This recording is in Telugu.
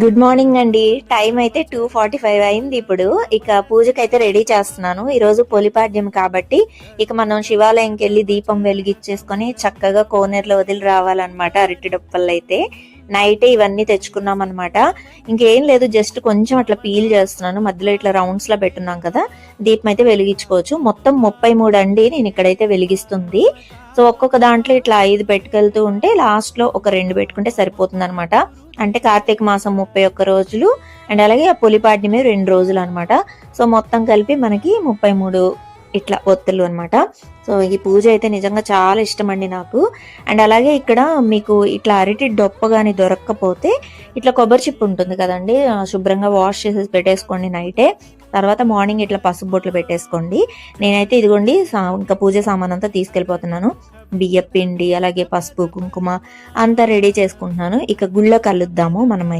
గుడ్ మార్నింగ్ అండి. టైం అయితే టూ ఫార్టీ ఫైవ్ అయింది ఇప్పుడు. ఇక పూజకి అయితే రెడీ చేస్తున్నాను ఈరోజు పొలిపాడ్యం కాబట్టి ఇక మనం శివాలయంకి వెళ్ళి దీపం వెలిగించేసుకొని చక్కగా కోనేరులో వదిలి రావాలన్నమాట అరటి డొప్పలు అయితే నైటే ఇవన్నీ తెచ్చుకున్నాం అనమాట ఇంకేం లేదు జస్ట్ కొంచెం అట్లా పీల్ చేస్తున్నాను. మధ్యలో ఇట్లా రౌండ్స్లో పెట్టున్నాం కదా దీపం అయితే వెలిగించుకోవచ్చు. మొత్తం ముప్పై మూడు అండి నేను ఇక్కడైతే వెలిగిస్తుంది. సో ఒక్కొక్క దాంట్లో ఇట్లా ఐదు పెట్టుకెళ్తూ ఉంటే లాస్ట్లో ఒక రెండు పెట్టుకుంటే సరిపోతుంది అనమాట అంటే కార్తీక మాసం ముప్పై ఒక్క రోజులు అండ్ అలాగే ఆ పులిపాడ్యమే రెండు రోజులు అనమాట సో మొత్తం కలిపి మనకి ముప్పై మూడు ఇట్లా ఒత్తులు అనమాట సో ఈ పూజ అయితే నిజంగా చాలా ఇష్టం అండి నాకు. అండ్ అలాగే ఇక్కడ మీకు ఇట్లా అరటి డొప్ప కానీ దొరక్కపోతే ఇట్లా కొబ్బరి చిప్పు ఉంటుంది కదండి. శుభ్రంగా వాష్ చేసి పెట్టేసుకోండి నైటే. తర్వాత మార్నింగ్ ఇట్లా పసుపు బొట్లు పెట్టేసుకోండి. నేనైతే ఇదిగోండి సా- ఇంకా పూజ సామాన్ అంతా తీసుకెళ్ళిపోతున్నాను. బియ్య పిండి అలాగే పసుపు కుంకుమ అంతా రెడీ చేసుకుంటున్నాను. ఇక గుళ్ళో కలుద్దాము మనమైతే.